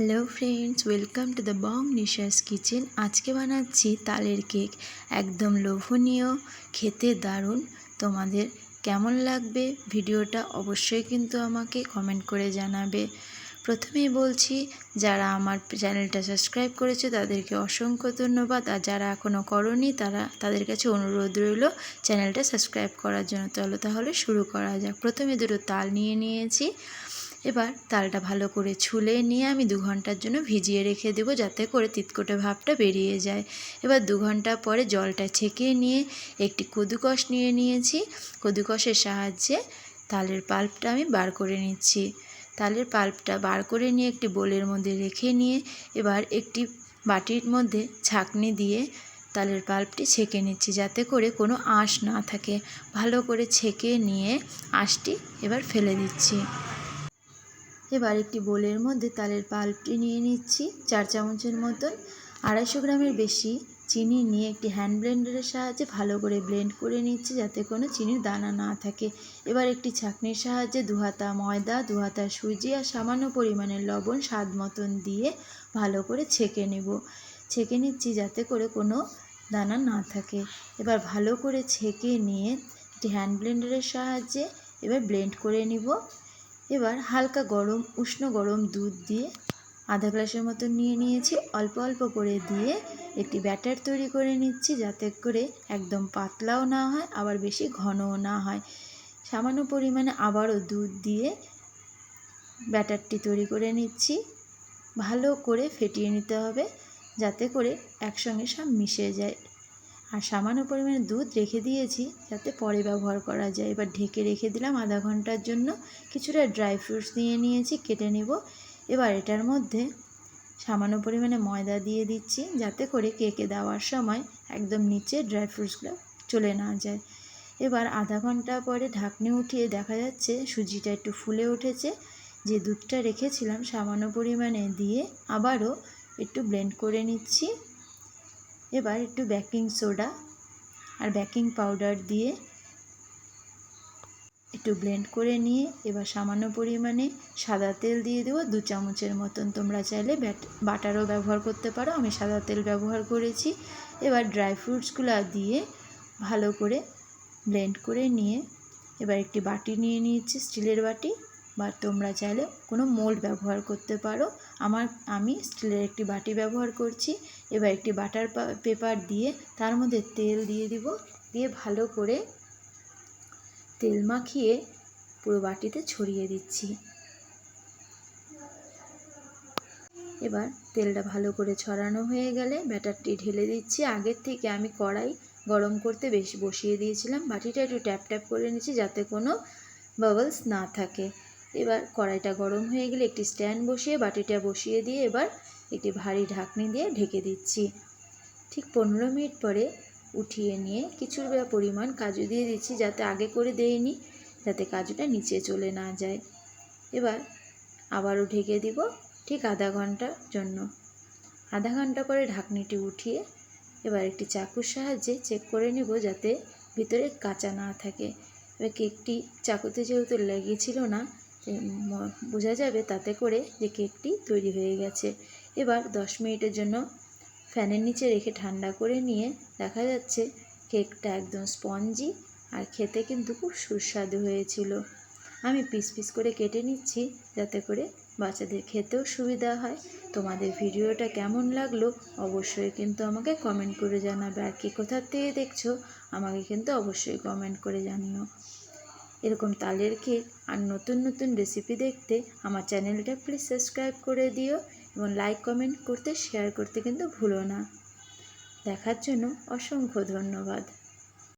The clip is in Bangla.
Hello friends welcome to the Bong Nishas kitchen আজকে বানাচ্ছি তালের কেক। একদম লোভনীয়, খেতে দারুণ। তোমাদের কেমন লাগবে? ভিডিওটা অবশ্যই কিন্তু আমাকে কমেন্ট করে জানাবে। প্রথমেই বলছি, যারা আমার চ্যানেলটা সাবস্ক্রাইব করেছে, তাদেরকে অসংখ্য ধন্যবাদ। আর যারা এখনও করনি, তারা, তাদের কাছে অনুরোধ রইল চ্যানেলটা সাবস্ক্রাইব করার জন্য। চলো তাহলে শুরু করা যাক। প্রথমে দুটো তাল নিয়ে নিয়েছি। এবার তালটা ভালো করে ছুলে নিয়ে আমি দু ঘণ্টার জন্য ভিজিয়ে রেখে দেবো যাতে করে তিতকোটে ভাবটা বেরিয়ে যায়। এবার দু ঘণ্টা পরে জলটা ছেঁকে নিয়ে একটি কদুকষ নিয়ে নিয়েছি। কদুকসের সাহায্যে তালের পাল্পটা আমি বার করে নিচ্ছি। তালের পাল্পটা বার করে নিয়ে একটি বোলের মধ্যে রেখে নিয়ে এবার একটি বাটির মধ্যে ছাঁকনি দিয়ে তালের পাল্পটি ছেঁকে নিচ্ছি যাতে করে কোনো আঁশ না থাকে। ভালো করে ছেঁকে নিয়ে আঁশটি এবার ফেলে দিচ্ছি। এবার একটি বোলের মধ্যে তালের পাল্পটি নিয়ে নিচ্ছি। চার চামচের মতন। আড়াইশো গ্রামের বেশি চিনি নিয়ে একটি হ্যান্ড ব্লেন্ডারের সাহায্যে ভালো করে ব্লেন্ড করে নিচ্ছি যাতে কোনো চিনির দানা না থাকে। এবার একটি ছাঁকনির সাহায্যে দু হাতা ময়দা, দু হাতা সুজি আর সামান্য পরিমাণের লবণ স্বাদ মতন দিয়ে ভালো করে ছেঁকে নেব। ছেঁকে নিচ্ছি যাতে করে কোনো দানা না থাকে। এবার ভালো করে ছেঁকে নিয়ে একটি হ্যান্ড ব্লেন্ডারের সাহায্যে এবার ব্লেন্ড করে নিব। এবার হালকা গরম, উষ্ণ গরম দুধ দিয়ে আধা গ্লাসের মতো নিয়ে নিয়েছি। অল্প অল্প করে দিয়ে একটি ব্যাটার তৈরি করে নিচ্ছি যাতে করে একদম পাতলাও না হয়, আবার বেশি ঘনও না হয়। সামান্য পরিমাণে আবারও দুধ দিয়ে ব্যাটারটি তৈরি করে নিচ্ছি। ভালো করে ফেটিয়ে নিতে হবে যাতে করে একসঙ্গে সব মিশে যায়। আর সামান্য পরিমাণে দুধ রেখে দিয়েছি যাতে পরে ব্যবহার করা যায়। এবার ঢেকে রেখে দিলাম আধা ঘণ্টার জন্য। কিছুটা ড্রাই ফ্রুটস নিয়ে নিয়েছি, কেটে নেব। এবার এটার মধ্যে সামান্য পরিমাণে ময়দা দিয়ে দিচ্ছি যাতে করে কেকে দেওয়ার সময় একদম নিচে ড্রাই ফ্রুটসগুলো চলে না যায়। এবার আধা ঘণ্টা পরে ঢাকনি উঠিয়ে দেখা যাচ্ছে সুজিটা একটু ফুলে উঠেছে। যে দুধটা রেখেছিলাম সামান্য পরিমাণে দিয়ে আবারও একটু ব্লেন্ড করে নিচ্ছি। এবার একটু বেকিং সোডা আর বেকিং পাউডার দিয়ে একটু ব্লেন্ড করে নিয়ে এবার সামান্য পরিমাণে সাদা তেল দিয়ে দেবো। দু চামচের মতন তোমরা চাইলে বাটারও ব্যবহার করতে পারো। আমি সাদা তেল ব্যবহার করেছি। এবার ড্রাই ফ্রুটসগুলো দিয়ে ভালো করে ব্লেন্ড করে নিয়ে এবার একটি বাটি নিয়ে নিয়েছি, স্টিলের বাটি। বা তোমরা চাইলে কোনো মোল্ড ব্যবহার করতে পারো। আমার, আমি স্টিলের একটি বাটি ব্যবহার করছি। এবার একটি বাটার পেপার দিয়ে তার মধ্যে তেল দিয়ে দিব। দিয়ে ভালো করে তেল মাখিয়ে পুরো বাটিতে ছড়িয়ে দিচ্ছি। এবার তেলটা ভালো করে ছড়ানো হয়ে গেলে ব্যাটারটি ঢেলে দিচ্ছি। আগের থেকে আমি কড়াই গরম করতে বেশি বসিয়ে দিয়েছিলাম। বাটিটা একটু ট্যাপ ট্যাপ করে নিচ্ছি যাতে কোনো বাবলস না থাকে। এবার কড়াইটা গরম হয়ে গেলে একটি স্ট্যান্ড বসিয়ে বাটিটা বসিয়ে দিয়ে এবার একটি ভারী ঢাকনি দিয়ে ঢেকে দিচ্ছি। ঠিক পনেরো মিনিট পরে উঠিয়ে নিয়ে কিছুর পরিমাণ কাজু দিয়ে দিচ্ছি যাতে আগে করে দেয়নি যাতে কাজুটা নিচে চলে না যায়। এবার আবারও ঢেকে দিব ঠিক আধা ঘণ্টার জন্য। আধা ঘণ্টা পরে ঢাকনিটি উঠিয়ে এবার একটি চাকুর সাহায্যে চেক করে নেব যাতে ভিতরে কাঁচা না থাকে। এবার কেকটি চাকুতে যেহেতু লেগেছিল না বোঝা যাবে তাতে করে যে কেকটি তৈরি হয়ে গেছে। এবার দশ মিনিটের জন্য ফ্যানের নিচে রেখে ঠান্ডা করে নিয়ে দেখা যাচ্ছে কেকটা একদম স্পঞ্জি আর খেতে কিন্তু খুব সুস্বাদু হয়েছিল। আমি পিস পিস করে কেটে নিচ্ছি যাতে করে বাচ্চাদের খেতেও সুবিধা হয়। তোমাদের ভিডিওটা কেমন লাগল অবশ্যই কিন্তু আমাকে কমেন্ট করে জানাবে। আর কে কোথার থেকে দেখছ, আমাকে কিন্তু অবশ্যই কমেন্ট করে জানিও। এরকম তালের কেক আর নতুন নতুন রেসিপি দেখতে আমার চ্যানেলটা প্লিজ সাবস্ক্রাইব করে দিও এবং লাইক কমেন্ট করতে শেয়ার করতে কিন্তু ভুলো না। দেখার জন্য অসংখ্য ধন্যবাদ।